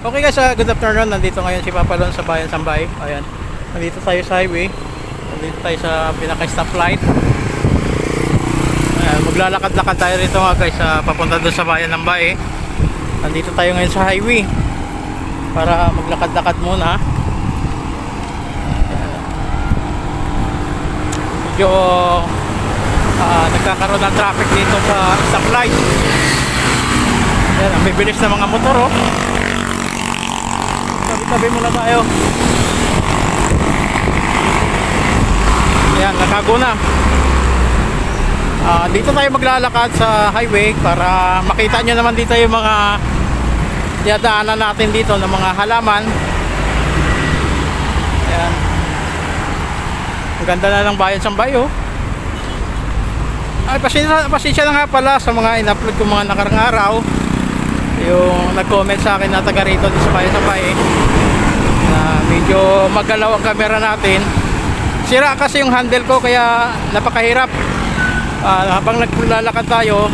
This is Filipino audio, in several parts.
Okay guys, uh, good afternoon. Nandito ngayon si Papa Lon sa Bayan Sambay. Ayan. Nandito tayo sa highway. Nandito tayo sa pinaka-stoplight. Ayan, maglalakad-lakad tayo rito mga guys sa papunta doon sa Bayan ng Bay. Nandito tayo ngayon sa highway para maglakad-lakad muna. Ayan. Medyo ah, nagkakaroon ng traffic dito sa stoplight. Ayan, ang bibilis ng mga motor oh. Tabi-tabi muna tayo. Ayan, nakago na. Ah, dito tayo maglalakad sa highway para makita nyo naman dito yung mga dinadaanan natin dito ng mga halaman. Ayan. Ang ganda na ng bayan sa bayo. Ay, pasensya, pasensya na nga pala sa mga in-upload ko mga nakarang araw. Yung nag-comment sa akin na taga rito sa bayan sa bayan. Medyo magalaw ang camera natin. Sira kasi yung handle ko kaya napakahirap. Ah, habang naglalakad tayo,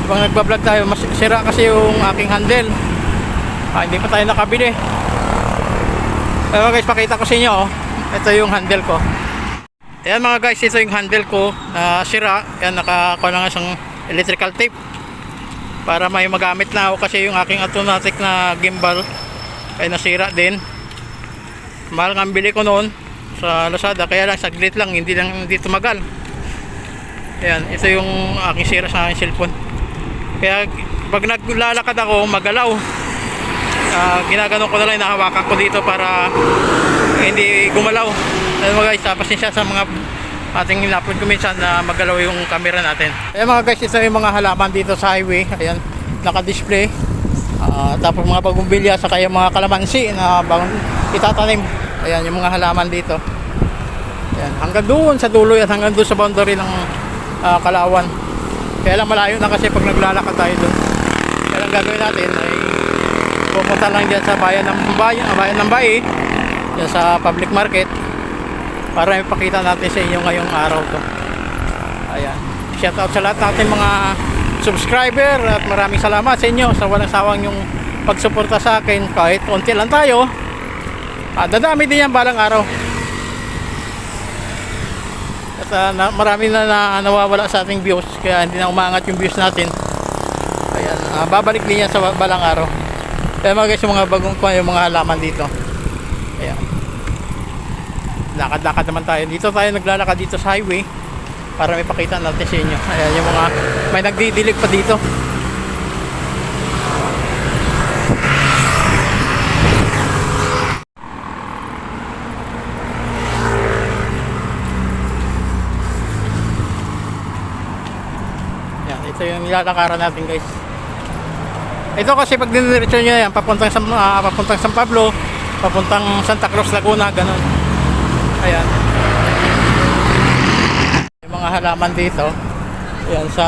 habang nagbablog tayo, mas sira kasi yung aking handle. Ah, hindi pa tayo nakabili. Pero guys, pakita ko sa inyo. oh. Ito yung handle ko. Ayan mga guys, ito yung handle ko na sira. Ayan, nakakuha na nga isang electrical tape. Para may magamit na ako kasi yung aking automatic na gimbal ay nasira din. Mahal nga bili ko noon sa Lazada. Kaya lang, saglit lang, hindi lang hindi tumagal. Ayan, ito yung aking sira sa aking cellphone. Kaya pag naglalakad ako, magalaw. Ah, ginaganon ko na lang, nahawakan ko dito para hindi gumalaw. Ayan mga guys, ah, pasensya sa mga ating in-upload ko minsan na magalaw yung camera natin. Ayan mga guys, ito yung mga halaman dito sa highway. Ayan, naka-display. Ah, tapos mga bagong bilya sa kaya mga kalamansi na bagong itatanim. Ayan, yung mga halaman dito. Ayan, hanggang doon sa dulo yan, hanggang doon sa boundary ng ah, Kalawan. Kaya lang malayo na kasi pag naglalakad tayo doon. Kaya lang gagawin natin ay pupunta lang dyan sa bayan ng bayan, ah, bayan ng Bae, dyan sa public market para ipakita natin sa inyo ngayong araw to. Ayan. Shout out sa lahat natin mga subscriber at maraming salamat sa inyo sa walang sawang yung pagsuporta sa akin kahit konti lang tayo. Ah, dadami din yan balang araw. At ah, na, marami na, na nawawala sa ating views kaya hindi na umangat yung views natin. Ayan, ah, babalik din yan sa ba- balang araw. Kaya mga guys, yung mga bagong kuha, yung mga halaman dito. Ayan. Lakad-lakad naman tayo. Dito tayo naglalakad dito sa highway para may pakita natin sa inyo. Ayan, yung mga may nagdidilig pa dito. Yan, ito yung nilalakaran natin guys. Ito kasi pag diniretso nyo yan, papuntang, San, ah, papuntang San Pablo, papuntang Santa Cruz, Laguna, ganun. Ayan. Mga halaman dito, yan sa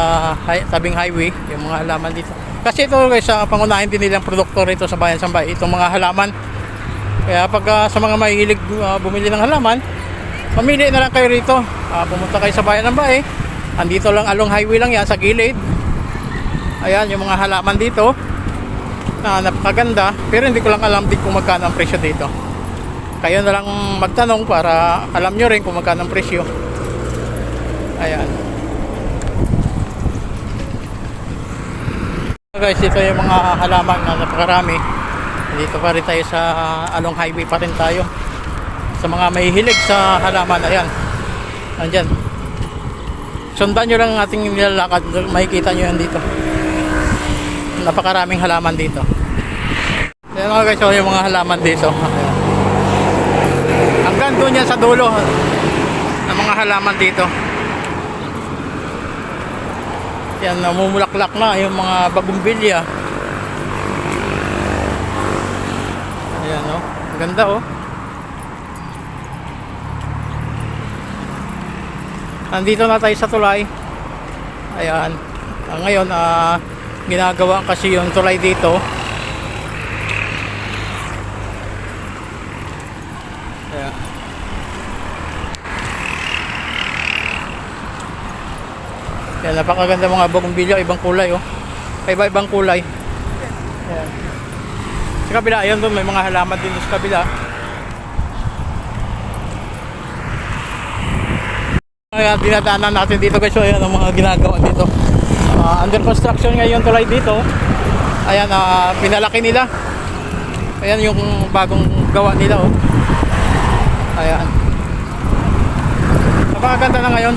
hi- tabing highway, yung mga halaman dito. Kasi ito guys, sa pangunahin din nilang produkto rito sa Bayan Sambay, itong mga halaman. Kaya pag ah, sa mga mahilig ah, bumili ng halaman, Pamili na lang kayo rito. Ah, pumunta kayo sa bayan ng Bae. Andito lang along highway lang yan sa gilid. Ayan yung mga halaman dito. Na napakaganda. Pero hindi ko lang alam din kung magkano ang presyo dito. Kayo na lang magtanong para alam nyo rin kung magkano ang presyo. Ayan. Guys, ito yung mga halaman na napakarami. Dito pa rin tayo sa along highway pa rin tayo. Sa mga mahihilig sa halaman ayan. Nandyan. Sundan nyo lang ang ating nilalakad. Makikita nyo yan dito. Napakaraming halaman dito. Ayan mga guys oh, yung mga halaman dito. Ayan. hanggang doon yan sa dulo ng mga halaman dito yan namumulaklak na yung mga bagumbilya ayan oh ang ganda oh Nandito na tayo sa tulay. Ayan. Ah, ngayon, ah, ginagawa kasi yung tulay dito. Ayan. Yan, napakaganda mga bugumbilya, ibang kulay oh. Iba-ibang kulay. Ayan. So, sa kabila, ayun doon, may mga halaman din sa kabila. Kaya dinadaanan natin dito guys, so ayan ang mga ginagawa dito. Ah, under construction ngayon tulay dito. Ayan, ah, pinalaki nila. Ayan yung bagong gawa nila oh. Ayan. Napakaganda na ngayon.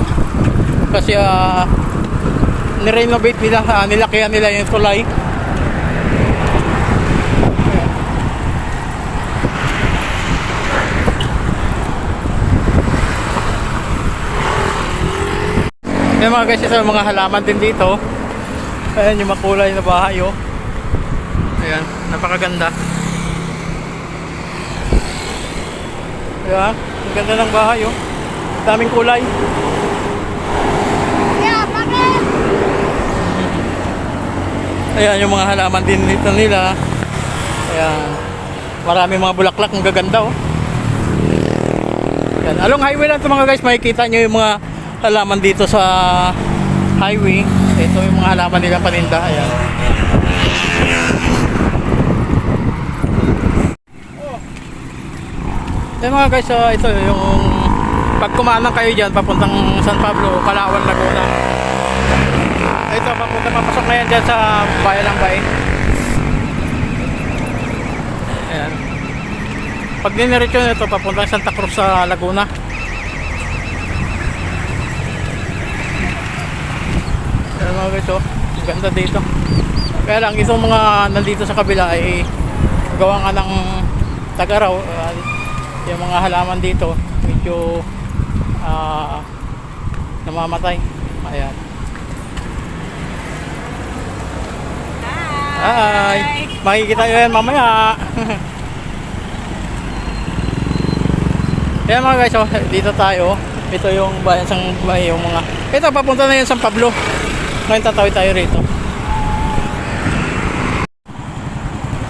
Kasi ah nirenovate nila, ah, nilakihan nila yung tulay. Yung mga guys, ito mga halaman din dito. Ayan yung makulay na bahay oh. Ayan, napakaganda. Ayan, ang ganda ng bahay oh. Daming kulay. Ayan yung mga halaman din dito nila. Ayan. Maraming mga bulaklak ang gaganda oh. Ayan. Along highway lang ito mga guys, makikita nyo yung mga halaman dito sa highway. Ito yung mga halaman nila paninda. Ayan. Ayan mga guys, so ito yung pag kumanang kayo dyan, papuntang San Pablo, Palawan, Laguna. Ito, papunta papasok na yan dyan sa bayan ng Bay. Ayan. Pag diniretso nito, papunta Santa Cruz sa Laguna. Ayan mga guys, oh. Ang Ganda dito. Kaya lang, itong mga nandito sa kabila ay gawa nga ng tagaraw. ah, yung mga halaman dito, medyo ah, namamatay. Ayan. Hi! Makikita nyo yan mamaya. Kaya mga guys, oh, dito tayo. Ito yung bayan sang bayan yung mga... Ito, papunta na yan San Pablo. Ngayon tatawid tayo rito.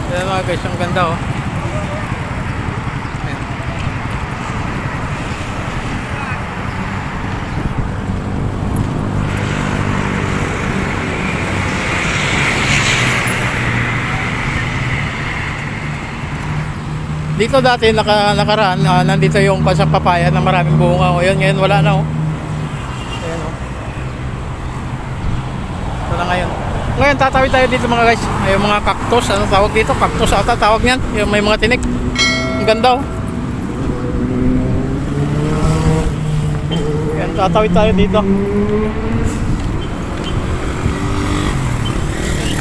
Kaya mga guys, ang ganda oh. Dito dati naka, nakaraan, ah, nandito yung pasang papaya na maraming bunga. O yun, ngayon wala na oh. Ayan oh. Wala ngayon. Ngayon tatawid tayo dito mga guys. Ay, yung mga cactus, ano tawag dito? Cactus ata tawag niyan. Yung may mga tinik. Ang ganda oh. Ayan, tatawid tayo dito.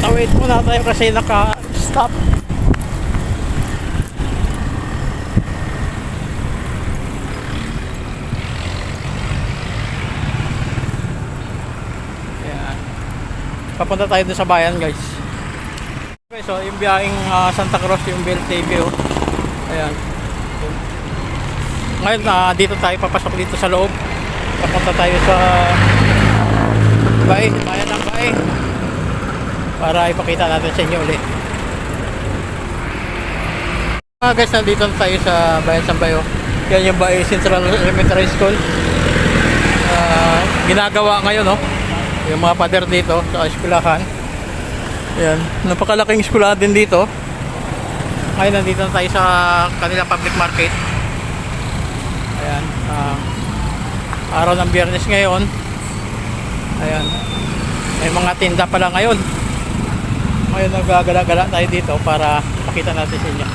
Tawid muna tayo kasi naka-stop. Ayan. Papunta tayo doon sa bayan guys. Okay, so yung biyaheng ah, Santa Cruz yung BLTV oh. Ayan. Ngayon na dito tayo papasok dito sa loob. Papunta tayo sa Bay, bayan ng Bay. Para ipakita natin sa inyo ulit. Mga guys, nandito na tayo sa Bayan ng Bayo. Yan yung Bay Central Elementary School. Ah, ginagawa ngayon, no? Yung mga pader dito sa eskwelahan. Yan. Napakalaking eskwelahan din dito. Ngayon, nandito na tayo sa kanila public market. Ayan. ah, araw ng biyernes ngayon. Ayan. May mga tinda pala ngayon. Ngayon, nagagala-gala tayo dito para makita natin sa inyo.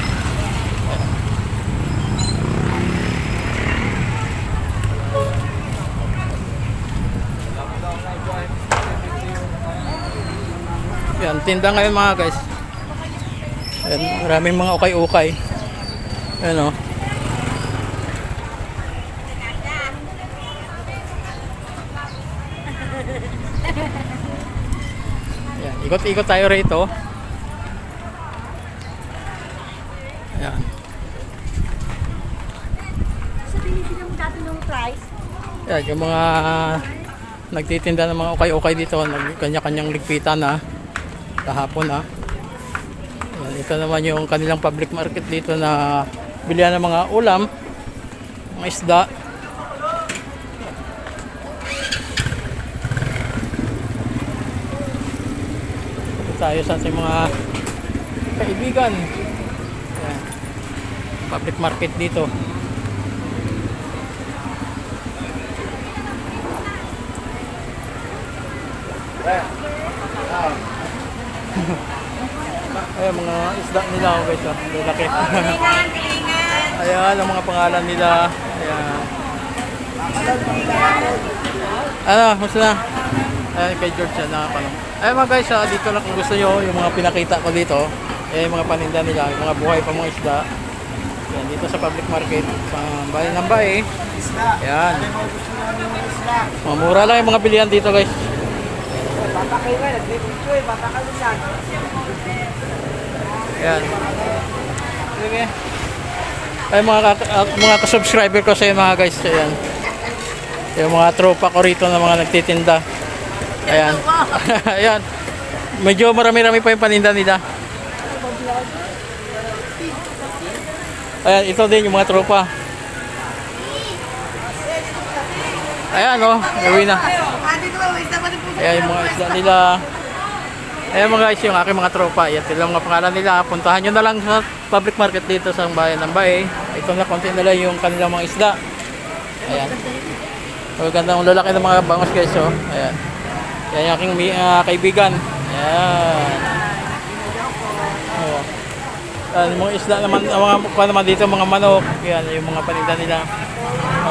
Yan, tinda ngayon mga guys. Yan, maraming mga ukay-ukay. Yan o. Yan, ikot-ikot tayo rito. Yan. Sabihin sila mo dati ng price. Yan, yung mga nagtitinda ng mga ukay-ukay dito, kanya-kanyang ligpitan na kahapon na. Yan, ito naman yung kanilang public market dito na bilihan ng mga ulam, mga isda. Ito tayo sa ating mga kaibigan. public market dito. Ayan, mga isda nila oh, guys. Oh. Lalaki. Ayan, ang mga pangalan nila. Ayan. Ano, musta na? Ayan, kay George yan, nakapanong. Ayan mga guys, ah, dito lang kung gusto nyo, yung mga pinakita ko dito, eh, mga paninda nila, yung mga buhay pa mga isda. Ayan, dito sa public market, sa bayan ng bahay. Ayan. Mamura lang yung mga bilihan dito guys. Ayan. Sige. Ay mga ka- at mga ka-subscriber ko sa inyo mga guys. Ayan. Yung mga tropa ko rito na mga nagtitinda. Ayan. Ayan. Medyo marami-rami pa yung paninda nila. Ayan, ito din yung mga tropa. Ayan, oh, gawin na. Ayan yung mga isda nila. Ayan mga guys, yung aking mga tropa. Ayan, sila ang mga pangalan nila. Puntahan nyo na lang sa public market dito sa bayan ng Bae. Ito na konti nila yung kanilang mga isda. Ayan. Magandang lalaki ng mga bangos guys, oh. Ayan. Ayan yung aking ah, kaibigan. Ayan. Oh. Ayan, yung mga isda naman, ang mga kuha naman dito, mga manok. Ayan, yung mga paninda nila.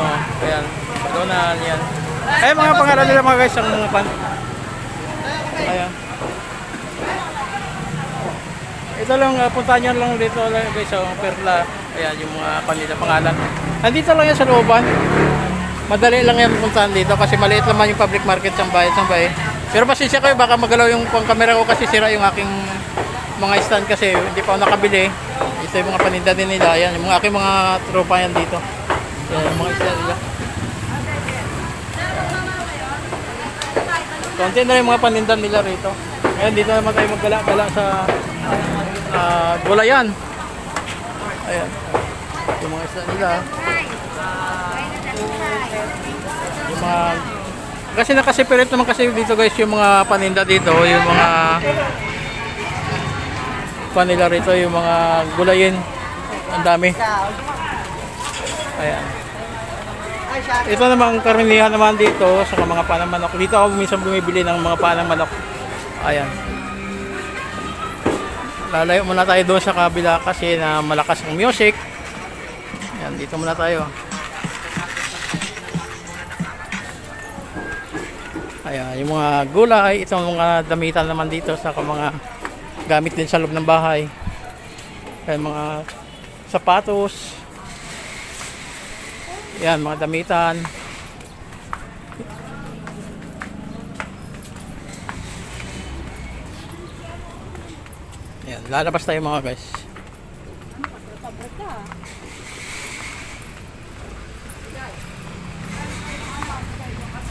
Oh, ayan. Donan, yan. Ayan mga pangalan nila mga guys, ang mga pan. Ayan. Ito lang, uh, puntahan nyo lang dito lang guys sa Perla. Ayan, yung mga kanila pangalan. Nandito lang yan sa looban. Madali lang yan puntahan dito kasi maliit naman yung public market sa bayan sa bayan. Pero pasensya kayo, baka magalaw yung pang camera ko kasi sira yung aking mga stand kasi hindi pa ako nakabili. Ito yung mga paninda din nila. Ayan, yung mga aking mga tropa yan dito. Ayan, yung mga isda nila. Konti na yung mga paninda nila rito. Ngayon, dito naman tayo maggala-gala sa ah, gulayan. Ayan. Yung mga isda nila. Yung mga kasi nakasipirit naman kasi dito guys yung mga paninda dito, yung mga panila rito, yung mga gulayin. Ang dami. Ayan. Ito namang karamihan naman dito sa mga panang manok. Dito ako minsan bumibili ng mga panang. Ayan. Lalayo muna tayo doon sa kabila kasi na malakas ang music. Ayan, dito muna tayo. Ayan, yung mga gulay, itong mga damitan naman dito sa mga gamit din sa loob ng bahay. Ayan, mga sapatos. Yan, mga damitan. Lalabas tayo mga guys.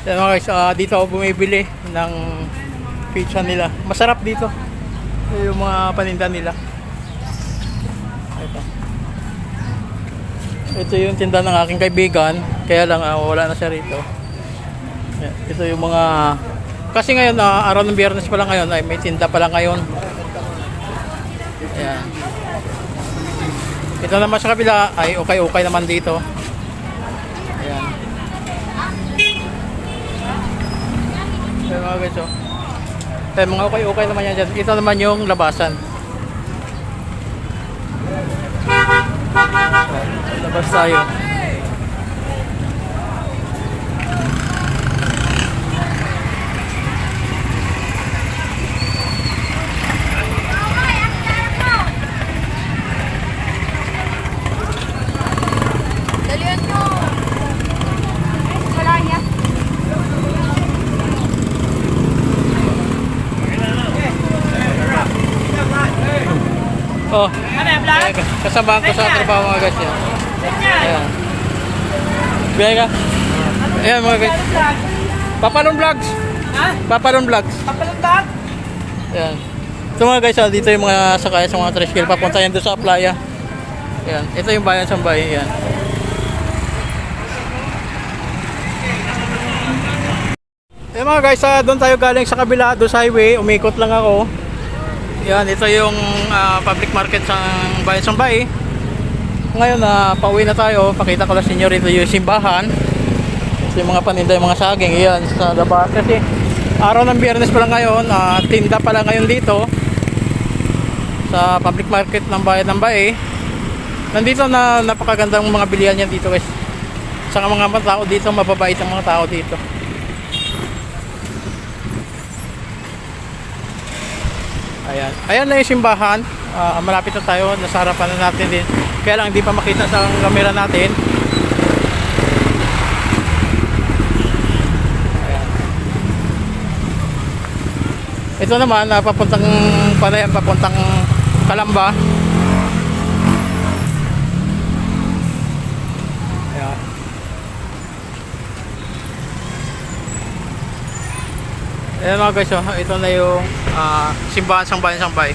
Yan mga guys, ah, dito ako bumibili ng pizza nila. Masarap dito. Yung mga paninda nila. Ito. Ito yung tinda ng aking kaibigan. Kaya lang ah, wala na siya rito. Ito yung mga... Kasi ngayon, ah, araw ng biyernes pa lang ngayon, ay may tinda pa lang ngayon. Ayan. Ito naman sa kabila, ay okay-okay naman dito. Ayan. Ayan mga guys, oh. Ayan, mga okay-okay naman yan dyan. Ito naman yung labasan. Labas tayo. Dalian nyo! Wala niya. Oh. Ayan, kasamahan ko sa trabaho mga guys yan. Ayan. Biyay ka. Ayan mga guys. Papalon Vlogs. Ha? Papalon Vlogs. Papalundag? Ayan. Ito mga guys, ah, dito yung mga sakay sa mga tricycle. Papunta yan doon sa playa. Ayan. Ito yung bayan sa bayan. Ayan. Ayan mga guys, ah, doon tayo galing sa kabila, doon sa highway. Umikot lang ako. Yan, ito yung ah, public market sa bayan sa Bay. ngayon na pauwi na tayo, pakita ko lang sa inyo rito yung simbahan. Kasi yung mga paninda, yung mga saging, yan sa labas. Kasi araw ng biyernes pa lang ngayon, ah, tinda pa lang ngayon dito sa public market ng bayan ng Bae. Nandito na napakagandang mga bilihan niya dito guys. Sa mga mga tao dito, mababait ang mga tao dito. Ayan. Ayan na yung simbahan. Ah, malapit na tayo. Nasa harapan na natin din. Kaya lang hindi pa makita sa camera natin. Ito naman, ah, papuntang Palayan, papuntang Kalamba. Ayan. Ayan mga guys, oh, ito na yung ah, simbahan sang bayan sang bay.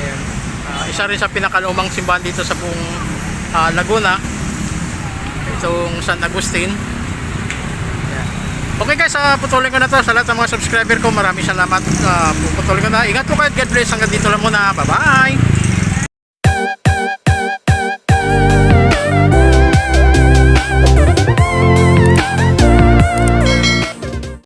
Ayan. Ah, isa rin sa pinakalumang simbahan dito sa buong ah, Laguna. Itong San Agustin. Ayan. Okay guys, uh, putulin ko na to sa lahat ng mga subscriber ko. Maraming salamat. Uh, putulin ko na. Ingat po kayo. God bless. Hanggang dito lang muna. Bye-bye.